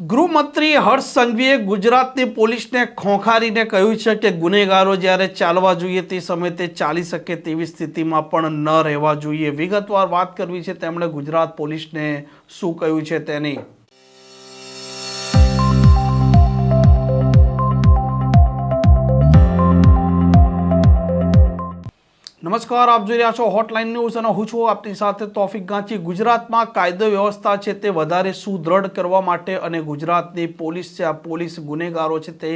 ગૃહમંત્રી હર્ષ સંઘવીએ ગુજરાતની પોલીસને ખોંખારીને કહ્યું છે કે ગુનેગારો જ્યારે ચાલવા જોઈએ તે સમયે તે ચાલી શકે તેવી સ્થિતિમાં પણ ન રહેવા જોઈએ. વિગતવાર વાત કરવી છે, તેમણે ગુજરાત પોલીસને શું કહ્યું છે તેની? નમસ્કાર, આપ જોઈ રહ્યા છો હોટલાઇન ન્યૂઝ અને હું છું આપની સાથે તોફિક ગાંચી ગુજરાતમાં કાયદો વ્યવસ્થા છે તે વધારે સુદૃઢ કરવા માટે અને ગુજરાતની પોલીસ છે, આ પોલીસ ગુનેગારો છે તે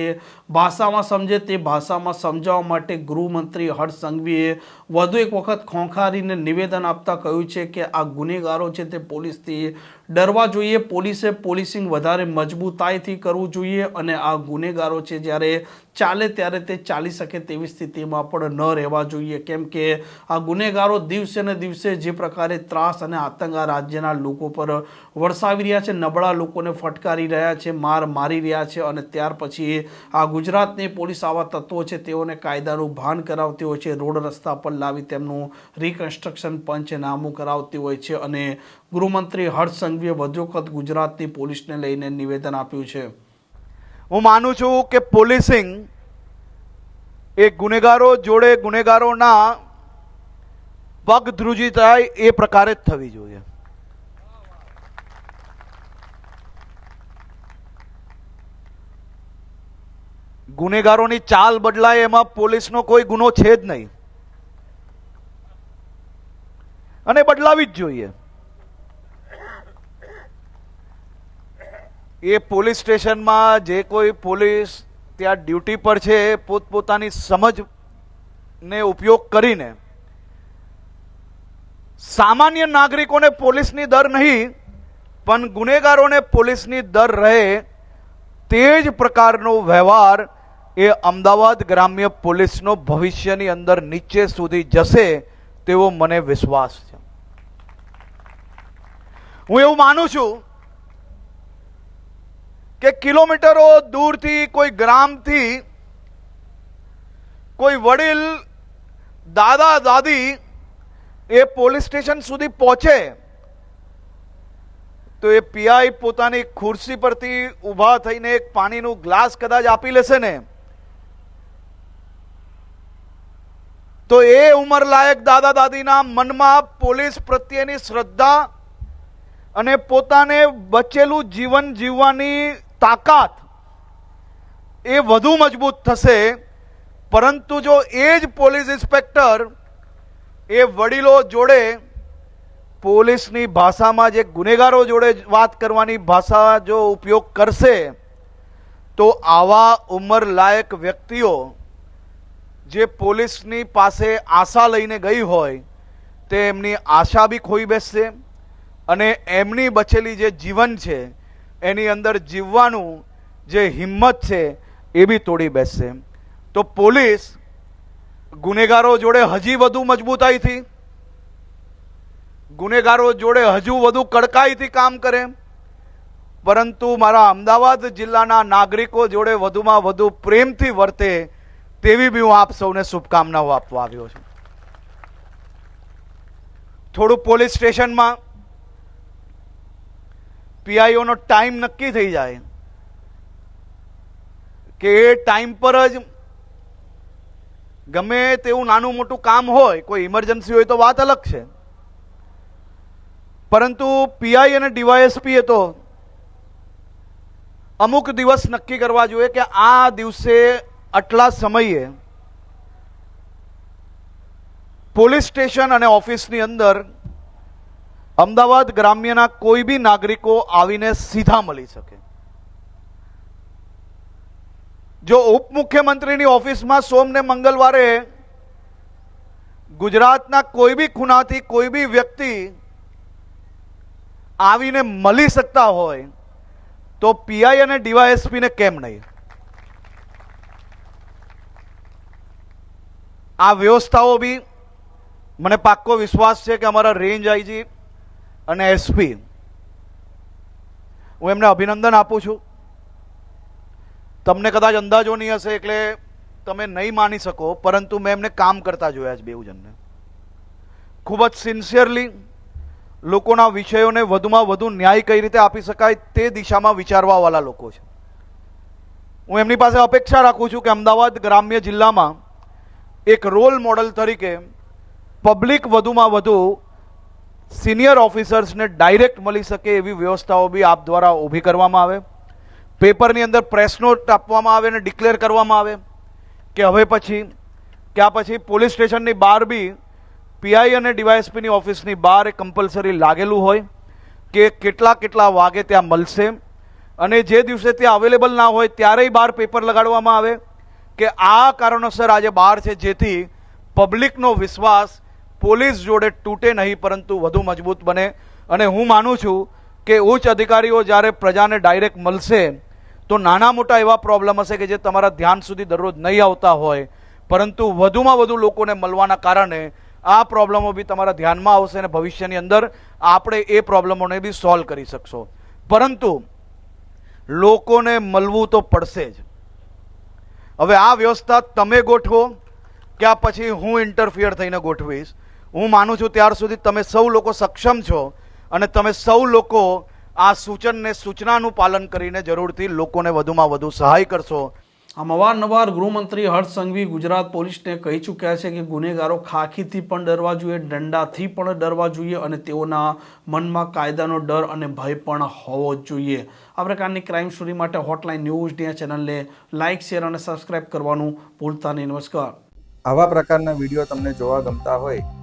ભાષામાં સમજે, તે ભાષામાં સમજાવવા માટે ગૃહમંત્રી હર્ષ સંઘવીએ વધુ એક વખત ખોંખારીને નિવેદન આપતા કહ્યું છે કે આ ગુનેગારો છે તે પોલીસથી ડરવા જોઈએ, પોલીસે પોલીસિંગ વધારે મજબૂતાઈથી કરવું જોઈએ અને આ ગુનેગારો છે જ્યારે ચાલે ત્યારે તે ચાલી શકે તેવી સ્થિતિમાં પણ ન રહેવા જોઈએ. કેમ કે આ ગુનેગારો દિવસે ને દિવસે જે પ્રકારે ત્રાસ અને આતંક આ રાજ્યના લોકો પર વરસાવી રહ્યા છે, નબળા લોકોને ફટકારી રહ્યા છે, માર મારી રહ્યા છે અને ત્યાર પછી આ ગુજરાતની પોલીસ આવા તત્વો છે, તેઓને કાયદાનું ભાન કરાવતી હોય છે, રોડ રસ્તા પર લાવી તેમનું રિકન્સ્ટ્રક્શન પંચનામું કરાવતી હોય છે અને ગૃહમંત્રી હર્ષ સંઘવીએ વધુ વખત ગુજરાતની પોલીસને લઈને નિવેદન આપ્યું છે. હું માનું છું કે પોલીસિંગ એ ગુનેગારો જોડે ગુનેગારોના પગ ધ્રુજી થાય એ પ્રકારે જ થવી જોઈએ. ગુનેગારોની ચાલ બદલાય એમાં પોલીસનો કોઈ ગુનો છે જ નહીં. અને બદલાવી જ જોઈએ. એ પોલીસ સ્ટેશનમાં જે કોઈ પોલીસ ત્યાં ડ્યુટી પર છે એ પોતપોતાની સમજને ઉપયોગ કરીને સામાન્ય નાગરિકોને પોલીસની દર નહીં, પણ ગુનેગારોને પોલીસની દર રહે તે જ પ્રકારનો વ્યવહાર એ અમદાવાદ ગ્રામ્ય પોલીસનો ભવિષ્યની અંદર નીચે સુધી જશે તેવો મને વિશ્વાસ છે. હું એવું માનું છું કે કિલોમીટરો દૂરથી, કોઈ ગ્રામથી, કોઈ વડીલ, દાદા, દાદી એ પોલીસ સ્ટેશન સુધી પહોંચે, તો એ પીઆઈ પોતાની ખુરશી પરથી ઊભા થઈને એક પાણીનું ગ્લાસ કદાચ આપી લેશે ને. તો એ ઉંમરલાયક દાદા દાદીના મનમાં પોલીસ પ્રત્યેની શ્રદ્ધા અને પોતાને બચેલું જીવન જીવવાની તાકાત એ વધુ મજબૂત થશે, પરંતુ જો એ જ પોલીસ ઇન્સ્પેક્ટર એ વડીલો જોડે પોલીસની ભાષામાં જે ગુનેગારો જોડે વાત કરવાની ભાષા જો ઉપયોગ કરશે, તો આવા ઉંમરલાયક વ્યક્તિઓ જે પોલીસની પાસે આશા લઈને ગઈ હોય, તે એમની આશા બી ખોઈ બેસશે અને એમની બચેલી જે જીવન છે એની અંદર જીવવાનું જે હિંમત છે એ બી તોડી બેસશે. તો પોલીસ ગુનેગારો જોડે હજી વધુ મજબૂતાઈથી, ગુનેગારો જોડે હજુ વધુ કડકાઈથી કામ કરે. પરંતુ મારા અમદાવાદ જિલ્લાના નાગરિકો જોડે વધુમાં વધુ પ્રેમથી વર્તે તેવી બી હું આપ સૌને શુભકામનાઓ આપવા આવ્યો છું. થોડું પોલીસ સ્ટેશનમાં પીઆઈઓનો ટાઈમ નક્કી થઈ જાય. કે એ ટાઈમ પર જ ગમે તેવું નાનું મોટું કામ હોય, કોઈ ઇમરજન્સી હોય તો વાત અલગ છે. પરંતુ પીઆઈ અને ડીવાયએસપી એ તો અમુક દિવસ નક્કી કરવા જોઈએ કે આ દિવસે આટલા સમયે પોલીસ સ્ટેશન અને ઓફિસની અંદર અમદાવાદ ગ્રામ્યના કોઈ બી નાગરિકો આવીને સીધા મળી શકે. જો ઉપમુખ્યમંત્રીની ઓફિસમાં સોમ ને મંગળવારે ગુજરાતના કોઈ બી ખૂણાથી કોઈ બી વ્યક્તિ આવીને મળી શકતા હોય, તો પીઆઈ અને ડીવાયએસપીને કેમ નહીં? આ વ્યવસ્થાઓ બી મને પાક્કો વિશ્વાસ છે કે અમારા રેન્જ આઈજી અને એસપી હું એમને અભિનંદન આપું છું. તમને કદાચ અંદાજો નહીં હશે એટલે તમે નહીં માની શકો, પરંતુ મેં એમને કામ કરતા જોયા છે બેઉ જણને ખૂબ જ સિન્સિયરલી લોકોના વિષયોને વધુમાં વધુ ન્યાય કઈ રીતે આપી શકાય તે દિશામાં વિચારવાવાળા લોકો છે. હું એમની પાસે અપેક્ષા રાખું છું કે અમદાવાદ ગ્રામ્ય જિલ્લામાં એક રોલ મોડલ તરીકે પબ્લિક વધુમાં વધુ સિનિયર ઓફિસર્સને ડાયરેક્ટ મળી શકે એવી વ્યવસ્થાઓ બી આપ દ્વારા ઊભી કરવામાં આવે. પેપરની અંદર પ્રેસ નોટ આપવામાં આવે અને ડિક્લેર કરવામાં આવે કે હવે પછી કે આ પછી પોલીસ સ્ટેશનની બહાર બી પીઆઈ અને ડીવાયએસપીની ઓફિસની બહાર એ કમ્પલસરી લાગેલું હોય કે કેટલા કેટલા વાગે ત્યાં મળશે અને જે દિવસે ત્યાં અવેલેબલ ના હોય ત્યારેય બહાર પેપર લગાડવામાં આવે કે આ કારણોસર આજે બહાર છે જેથી પબ્લિકનો વિશ્વાસ પોલીસ જોડે તૂટે નહીં, પરંતુ વધુ મજબૂત બને. અને હું માનું છું કે ઉચ્ચ અધિકારીઓ જ્યારે પ્રજાને ડાયરેક્ટ મળશે, તો નાના મોટા એવા પ્રોબ્લેમ હશે કે જે તમારા ધ્યાન સુધી દરરોજ નહીં આવતા હોય. પરંતુ વધુમાં વધુ લોકોને મળવાના કારણે આ પ્રોબ્લેમો બી તમારા ધ્યાનમાં આવશે અને ભવિષ્યની અંદર આપણે એ પ્રોબ્લેમોને બી સોલ્વ કરી શકશો. પરંતુ લોકોને મળવું તો પડશે જ. હવે આ વ્યવસ્થા તમે ગોઠવો કે પછી હું ઇન્ટરફિયર થઈને ગોઠવીશ. હું માનું છું ત્યાર સુધી તમે સૌ લોકો સક્ષમ છો અને તમે સૌ લોકો આ સૂચનને સૂચનાનું પાલન કરીને જરૂરથી લોકોને વધુમાં વધુ સહાય કરશો. આમ અવારનવાર ગૃહમંત્રી હર્ષ સંઘવી ગુજરાત પોલીસને કહી ચૂક્યા છે કે ગુનેગારો ખાખીથી પણ ડરવા જોઈએ દંડાથી પણ ડરવા જોઈએ અને તેઓના મનમાં કાયદાનો ડર અને ભય પણ હોવો જ જોઈએ. આ પ્રકારની ક્રાઇમ સ્ટોરી માટે હોટલાઇન ન્યૂઝ ડિયા ચેનલને લાઇક શેર અને સબસ્ક્રાઇબ કરવાનું ભૂલતા નહીં. નમસ્કાર. આવા પ્રકારના વીડિયો તમને જોવા ગમતા હોય